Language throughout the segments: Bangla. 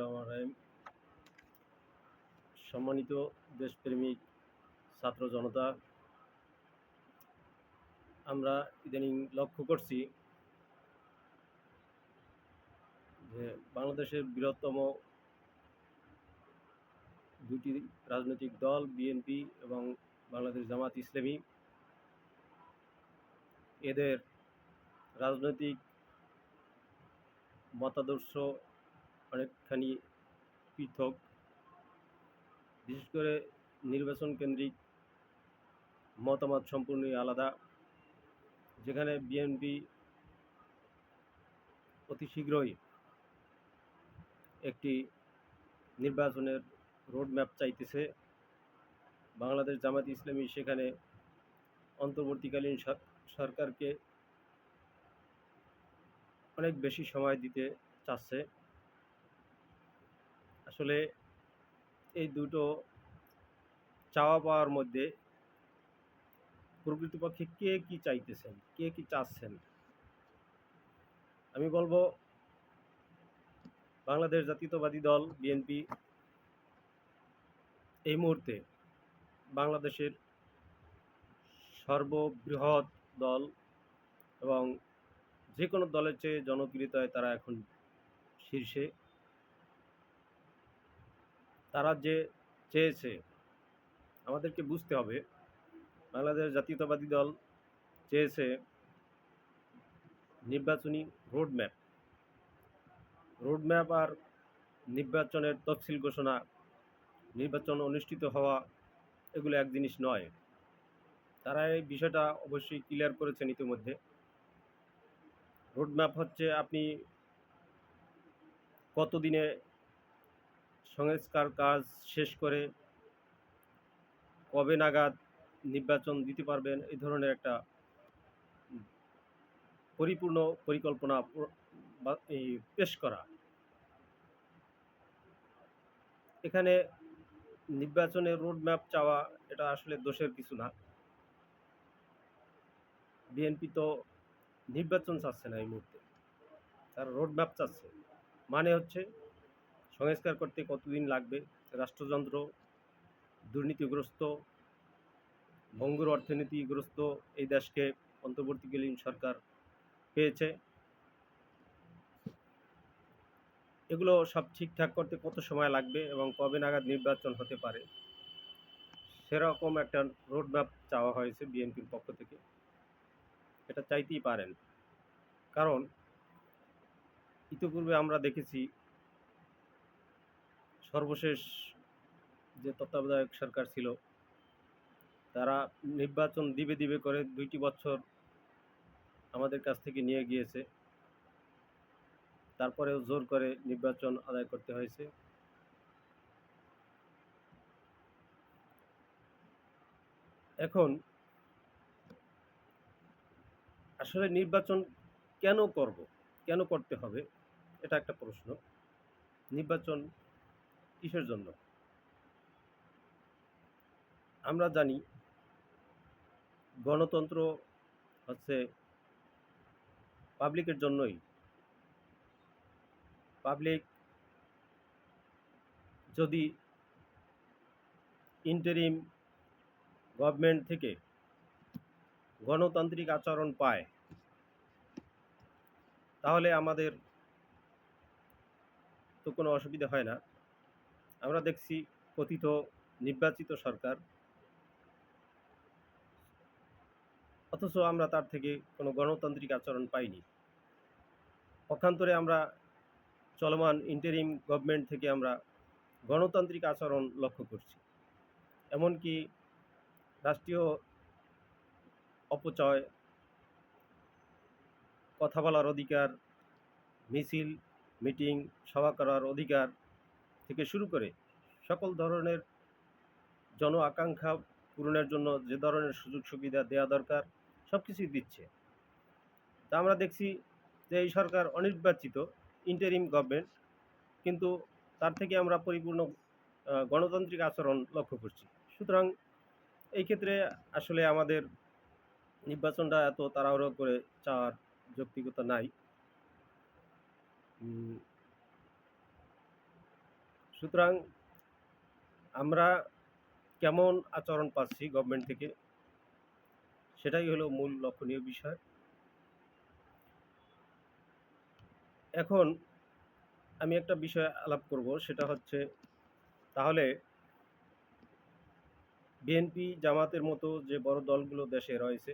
রহমান রাহিম। সম্মানিত দেশপ্রেমিক ছাত্র জনতা, আমরা ইদানিং লক্ষ্য করছি যে বাংলাদেশের বৃহত্তম দুটি রাজনৈতিক দল, বিএনপি এবং বাংলাদেশ জামাত ইসলামী, এদের রাজনৈতিক মতাদর্শ অনেকখানি পৃথক। বিশেষ করে নির্বাচন কেন্দ্রিক মতামত সম্পূর্ণই আলাদা। যেখানে বিএনপি অতি শীঘ্রই একটি নির্বাচনের রোডম্যাপ চাইতেছে। বাংলাদেশ জামাত ইসলামী সেখানে অন্তর্বর্তীকালীন সরকারকে অনেক বেশি সময় দিতে চাচ্ছে। আসলে এই দুটো চাওয়া পাওয়ার মধ্যে প্রকৃতপক্ষে কে কি চাইতেছেন, কে কি চাচ্ছেন? আমি বলব, বাংলাদেশ জাতীয়তাবাদী দল, বিএনপি, এই মুহূর্তে বাংলাদেশের সর্ববৃহৎ দল এবং যে কোনো দলের চেয়ে জনপ্রিয়তায় তারা এখন শীর্ষে। তারা যে চেয়েছে, আমাদেরকে বুঝতে হবে। বাংলাদেশ জাতীয়তাবাদী দল চেয়েছে নির্বাচনী রোডম্যাপ। রোডম্যাপ আর নির্বাচনের তফসিল ঘোষণা, নির্বাচন অনুষ্ঠিত হওয়া, এগুলো এক জিনিস নয়। তারা এই বিষয়টা অবশ্যই ক্লিয়ার করেছেন ইতিমধ্যে। রোডম্যাপ হচ্ছে আপনি কতদিনে সংস্কার কাজ শেষ করে কবে নাগাদ নির্বাচন দিতে পারবেন, এই ধরনের একটা পরিপূর্ণ পরিকল্পনা পেশ করা। এখানে নির্বাচনের রোডম্যাপ চাওয়া, এটা আসলে দোষের কিছু না। বিএনপি তো নির্বাচন চাচ্ছে না এই মুহূর্তে। তার রোডম্যাপ চাচ্ছে। মানে হচ্ছে সংস্কার করতে কতদিন লাগবে? রাষ্ট্রযন্ত্র দুর্নীতিগ্রস্ত, ভঙ্গুর অর্থনীতিগ্রস্ত এই দেশকে অন্তর্বর্তীকালীন সরকার পেয়েছে। এগুলো সব ঠিকঠাক করতে কত সময় লাগবে এবং কবে নাগাদ নির্বাচন হতে পারে? সেরকম একটা রোডম্যাপ চাওয়া হয়েছে বিএনপির পক্ষ থেকে। এটা চাইতেই পারেন। কারণ ইতিপূর্বে আমরা দেখেছি সর্বশেষ যে তত্ত্বাবধায়ক সরকার ছিল, তারা নির্বাচন দিবে দিবে করে দুইটি বছর আমাদের কাছ থেকে নিয়ে গিয়েছে। তারপরেও জোর করে নির্বাচন আদায় করতে হয়েছে। এখন আসলে নির্বাচন কেন করব? কেন করতে হবে? এটা একটা প্রশ্ন। নির্বাচন কিসের জন্য? আমরা জানি গণতন্ত্র হচ্ছে পাবলিকের জন্যই। পাবলিক যদি ইন্টারিম গভর্নমেন্ট থেকে গণতান্ত্রিক আচরণ পায় তাহলে আমাদের তো কোনো অসুবিধা হয় না। আমরা দেখছি কথিত নির্বাচিত সরকার। অথচ আমরা তার থেকে কোনো গণতান্ত্রিক আচরণ পাইনি। পক্ষান্তরে আমরা চলমান ইন্টারিম গভর্নমেন্ট থেকে আমরা গণতান্ত্রিক আচরণ লক্ষ্য করছি। এমনকি রাষ্ট্রীয় অপচয় কথা বলার অধিকার, মিছিল, মিটিং, সভা করার অধিকার থেকে শুরু করে সকল ধরনের জন আকাঙ্ক্ষা পূরণের জন্য যে ধরনের সুযোগ সুবিধা দেওয়া দরকার সব কিছুই দিচ্ছে। তা আমরা দেখছি যে এই সরকার অনির্বাচিত ইন্টারিম গভর্নমেন্ট কিন্তু তার থেকে আমরা পরিপূর্ণ গণতান্ত্রিক আচরণ লক্ষ্য করছি। সুতরাং এই ক্ষেত্রে আসলে আমাদের নির্বাচনটা এত তাড়াহুড়ো করে চাওয়ার যৌক্তিকতা নাই। সুতরাং আমরা কেমন আচরণ পাচ্ছি গভর্নমেন্ট থেকে, সেটাই হলো মূল লক্ষণীয় বিষয়। এখন আমি একটা বিষয় আলাপ করব, সেটা হচ্ছে, তাহলে বিএনপি জামাতের মতো যে বড় দলগুলো দেশে রয়েছে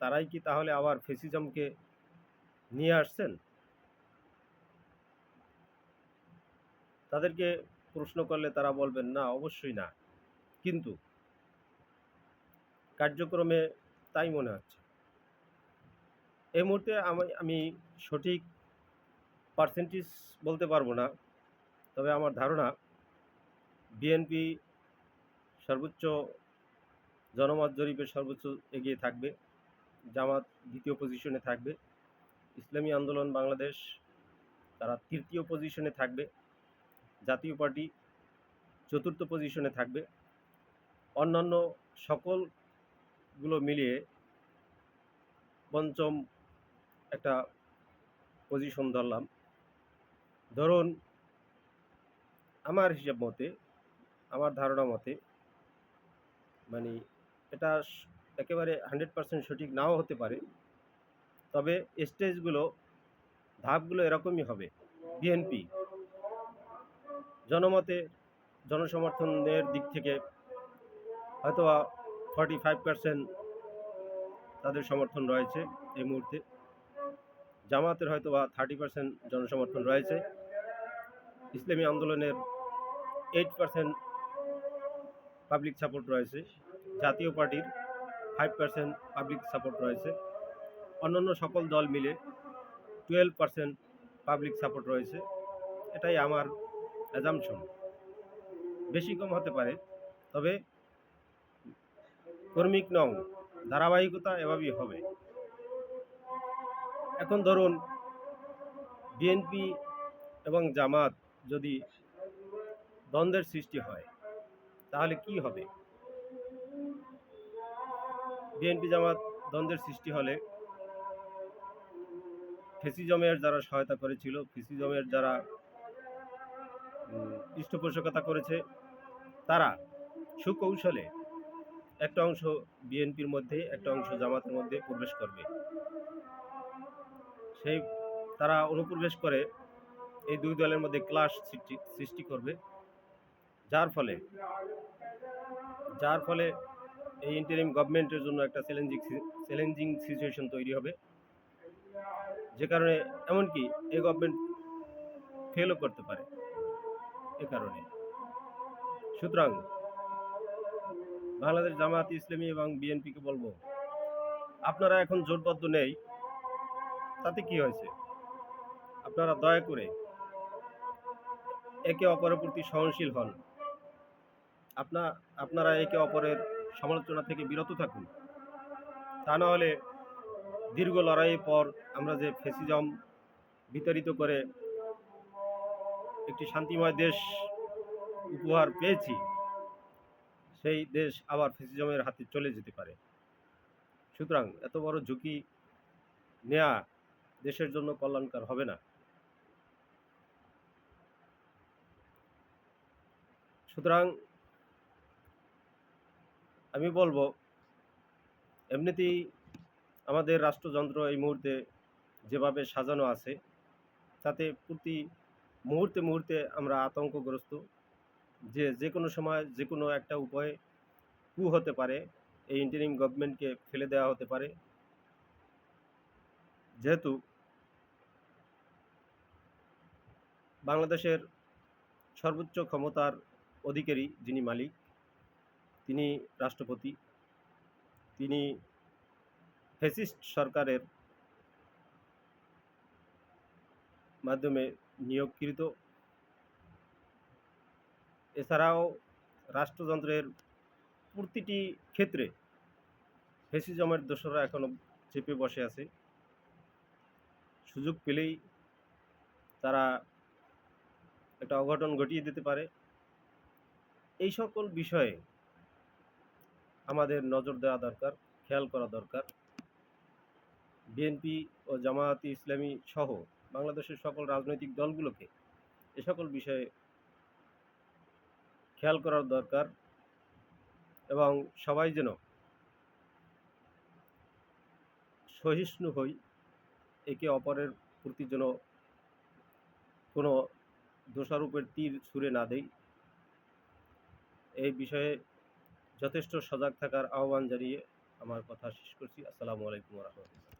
তারাই কি তাহলে আবার ফেসিজমকে নিয়ে আসছেন? তাদেরকে প্রশ্ন করলে তারা বলবেন, না, অবশ্যই না। কিন্তু কার্যক্রমে তাই মনে হচ্ছে। এই মুহূর্তে আমি আমি সঠিক পার্সেন্টেজ বলতে পারব না, তবে আমার ধারণা বিএনপি সর্বোচ্চ জনমত জরিপে সর্বোচ্চ এগিয়ে থাকবে। জামাত দ্বিতীয় পজিশনে থাকবে। ইসলামী আন্দোলন বাংলাদেশ, তারা তৃতীয় পজিশনে থাকবে। জাতীয় পার্টি চতুর্থ পজিশনে থাকবে। অন্যান্য সকলগুলো মিলিয়ে পঞ্চম একটা পজিশন ধরলাম। ধরুন, আমার হিসাব মতে, আমার ধারণা মতে মানে এটা একেবারে হান্ড্রেড পার্সেন্ট সঠিক নাও হতে পারে। তবে স্টেজগুলো, ধাপগুলো এরকমই হবে। বিএনপি জনমতে জনসমর্থনের দিক থেকে হয়তো ফর্টি ফাইভ পার্সেন্ট তাদের সমর্থন রয়েছে এই মুহূর্তে। জামাতের হয়তো বা থার্টি পার্সেন্ট জনসমর্থন রয়েছে। ইসলামী আন্দোলনের এইট পার্সেন্ট পাবলিক সাপোর্ট রয়েছে। জাতীয় পার্টির ফাইভ পার্সেন্ট পাবলিক সাপোর্ট রয়েছে। অন্যান্য সকল দল মিলে টুয়েলভ পার্সেন্ট পাবলিক সাপোর্ট রয়েছে। এটাই আমার অ্যাজামশন বেশি কম হতে পারে, তবে কর্মিক নং, ধারাবাহিকতা এভাবেই হবে। এখন ধরুন বিএনপি এবং জামাত যদি দ্বন্দ্বের সৃষ্টি হয়, তাহলে কি হবে? বিএনপি জামাত দ্বন্দ্বের সৃষ্টি হলে ফেসিজমের যারা সহায়তা করেছিল ফেসিজমের যারা পৃষ্ঠপোষকতা করেছে, তারা সুকৌশলে একটা অংশ বিএনপির মধ্যে, একটা অংশ জামাতের মধ্যে প্রবেশ করবে। সেই তারা অনুপ্রবেশ করে এই দুই দলের মধ্যে ক্লাস সৃষ্টি সৃষ্টি করবে। যার ফলে যার ফলে এই ইন্টারিম গভর্নমেন্টের জন্য একটা চ্যালেঞ্জিং চ্যালেঞ্জিং সিচুয়েশন তৈরি হবে। যে কারণে এমনকি এই গভর্নমেন্ট ফেলও করতে পারে। এ কারণে। সুতরাং বাংলাদেশ জামায়াত ইসলামী এবং বিএনপিকে বলব, আপনারা এখন জোটবদ্ধ নেই, তাতে কি হয়েছে? আপনারা দয়া করে একে অপরের প্রতি সহনশীল হন। আপনা, আপনারা একে অপরের সমালোচনা থেকে বিরত থাকুন। তা না হলে দীর্ঘ লড়াইয়ের পর আমরা যে ফেসিজম বিতাড়িত করে একটি শান্তিময় দেশ উপহার পেয়েছি, সেই দেশ আবার ফেসিজমের হাতে চলে যেতে পারে। সুতরাং এত বড় ঝুঁকি নেওয়া দেশের জন্য কল্যাণকর হবে না। সুতরাং আমি বলব, এমনিতেই আমাদের রাষ্ট্রযন্ত্র এই মুহূর্তে যেভাবে সাজানো আছে, তাতে প্রতি মুহূর্তে মুহূর্তে আমরা আতঙ্কগ্রস্ত। যে যে কোনো সময় যে কোনো একটা উপায়ে কু হতে পারে, এই ইন্টারিম গভর্নমেন্টকে ফেলে দেওয়া হতে পারে। যেহেতু বাংলাদেশের সর্বোচ্চ ক্ষমতার অধিকারী যিনি মালিক তিনি রাষ্ট্রপতি, তিনি ফেসিস্ট সরকারের মাধ্যমে নিয়োগকৃত। এছাড়াও রাষ্ট্রযন্ত্রের প্রতিটি ক্ষেত্রে ফেসিজমের দোসররা এখনও চেপে বসে আছে। সুযোগ পেলেই তারা একটা অঘটন ঘটিয়ে দিতে পারে। এই সকল বিষয়ে আমাদের নজর দেওয়া দরকার, খেয়াল করা দরকার। বিএনপি ও জামায়াতি ইসলামী সহ বাংলাদেশের সকল রাজনৈতিক দলগুলোকে এ সকল বিষয়ে খেয়াল করার দরকার এবং সবাই যেন সহিষ্ণু হই, একে অপরের প্রতি যেন কোনো দোষারূপের তীর ছুঁড়ে না দেই। এই বিষয়ে যথেষ্ট সজাগ থাকার আহ্বান জানিয়ে আমার কথা শেষ করছি। আসসালামু আলাইকুম রহমতুল্লাহ।